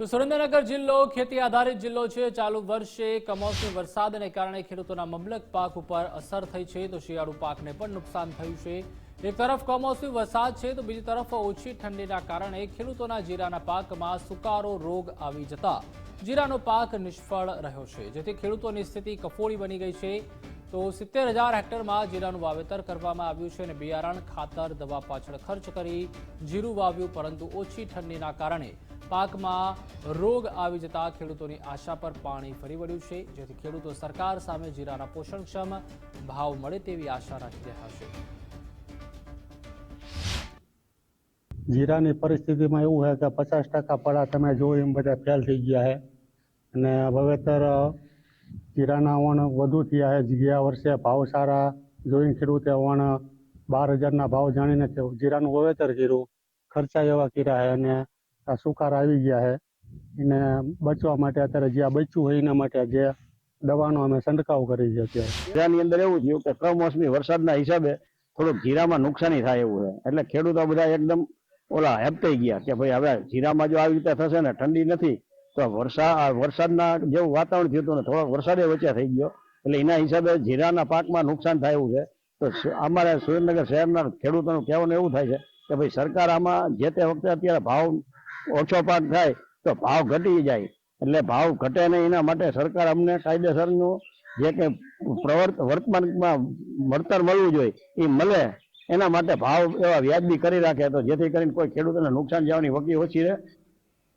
તો સુરેન્દ્રનગર જિલ્લો ખેતી આધારિત જિલ્લો છે. ચાલુ વર્ષે કમોસમી વરસાદને કારણે ખેડૂતોના મબલક પાક ઉપર અસર થઈ છે. તો શિયાળુ પાકને પણ નુકસાન થયું છે. એક તરફ કમોસમી વરસાદ છે, તો બીજી તરફ ઓછી ઠંડીના કારણે ખેડૂતોના જીરાના પાકમાં સુકારો રોગ આવી જતા જીરાનો પાક નિષ્ફળ રહ્યો છે. જેથી ખેડૂતોની સ્થિતિ કફોડી બની ગઈ છે. તો સિત્તેર હજાર હેક્ટરમાં જીરાનું વાવેતર કરવામાં આવ્યું છે અને બિયારણ, ખાતર, દવા પાછળ ખર્ચ કરી જીરું વાવ્યું, પરંતુ ઓછી ઠંડીના કારણે પાકમાં રોગ આવી જતા ખેડૂતોની આશા પર પાણી ફરી વળ્યું છે. જેથી ખેડૂતો સરકાર સામે જીરાના પોષણક્ષમ ભાવ મળે તેવી આશા રાખી રહ્યા છે. જીરાની પરિસ્થિતિમાં એવું છે કે પચાસ ટકા પડા તમે જો એમ બધા ફેલ થઈ ગયા છે. અને વાવેતર જીરાના વણ વધુ થયા છે. ગયા વર્ષે ભાવ સારા જોઈને ખેડૂતે વણ બાર હજારના ભાવ જાણીને જીરાનું વાવેતર કર્યું. ખર્ચા એવા કર્યા છે અને આ સુકાર આવી ગયા છે. એને બચવા માટે અત્યારે જ્યાં બચ્યું હોય એના માટે જે દવાનો અમે છંટકાવ કરી છે અત્યારે. જીરાની અંદર એવું થયું કે કમોસમી વરસાદના હિસાબે થોડુંક જીરામાં નુકસાની થાય એવું છે. એટલે ખેડૂતો બધા એકદમ ઓલા હેપતાઈ ગયા કે ભાઈ હવે જીરામાં જો આવી રીતે થશે ને ઠંડી નથી, તો વરસાદ વરસાદના જેવું વાતાવરણ થયું હતું ને, થોડોક વરસાદે વચ્ચે થઈ ગયો. એટલે એના હિસાબે જીરાના પાકમાં નુકસાન થાય એવું છે. તો અમારે સુરેન્દ્રનગર શહેરના ખેડૂતોનું કહેવાનું એવું થાય છે કે ભાઈ સરકાર આમાં જે તે વખતે અત્યારે ભાવ ઓછો પાક થાય, તો ભાવ ઘટી જાય. એટલે ભાવ ઘટે નહીં એના માટે સરકાર અમને કાયદેસરનું જે કે પ્રવર્ત, વર્તમાનમાં વળતર મળવું જોઈએ, એ મળે. એના માટે ભાવ એવા વ્યાજબી કરી રાખે તો જેથી કરીને કોઈ ખેડૂતોને નુકસાન જવાની વકી ઓછી રહે.